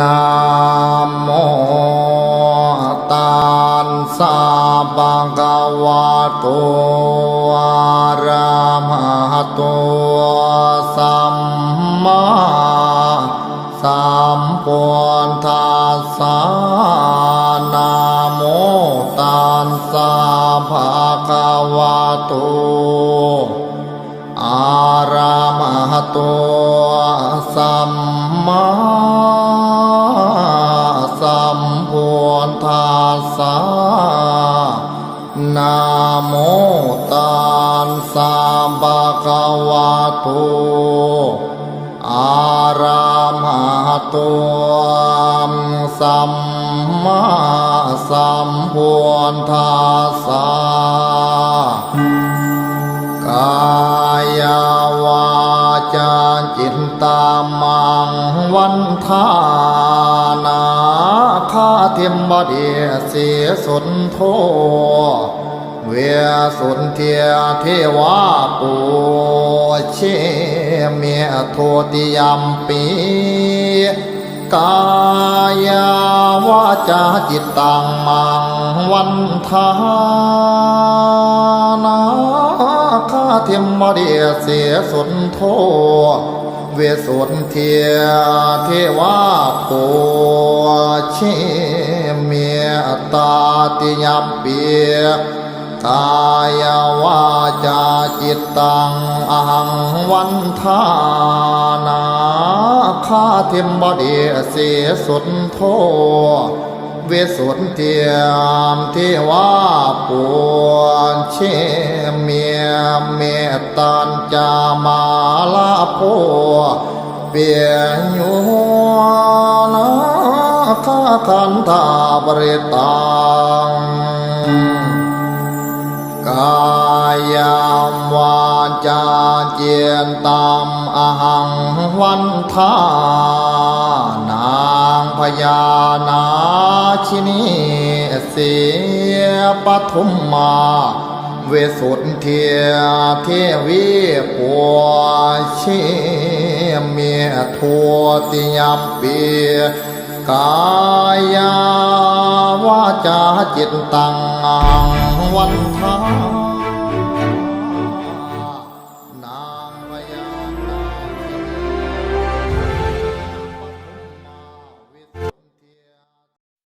นะโมตัสสะภะคะวะโตอะระหะโตสัมมาสัมพุทธัสสะนะโมตัสสะภะคะวะโตอาระมหะโตสัมมา นะโมตัสสะภะคะวะโตอาระมหะโตสัมมาสัมพุทธัสสะกายวาจาจิตตามังวันทานา คาเทียมบดีเสียสนโท เวียสุนเทียเทวาปูเชเมียโทติยมปีกายาวาจาจิตตังมังวันทานาคาเทียมมาเดียเสียสุนโท วสุนเทียเทวาปูเชเมียตาติยเปียกายวาจาจิตตังอหังวันทานาคาเทมบดีเสสุนโทเวสุนเทียมเทวาปวนเชเม เมตตันจามาลาโพเปียญัวนาคาคันธาบริตังกายามวาจาเจียนตามอหังวันทานางพญานาชินีเสียปทุมมา เวสุทเทียเทวีปัวชิเมทัวติยมปีกายาวาจาจิตตังวันทา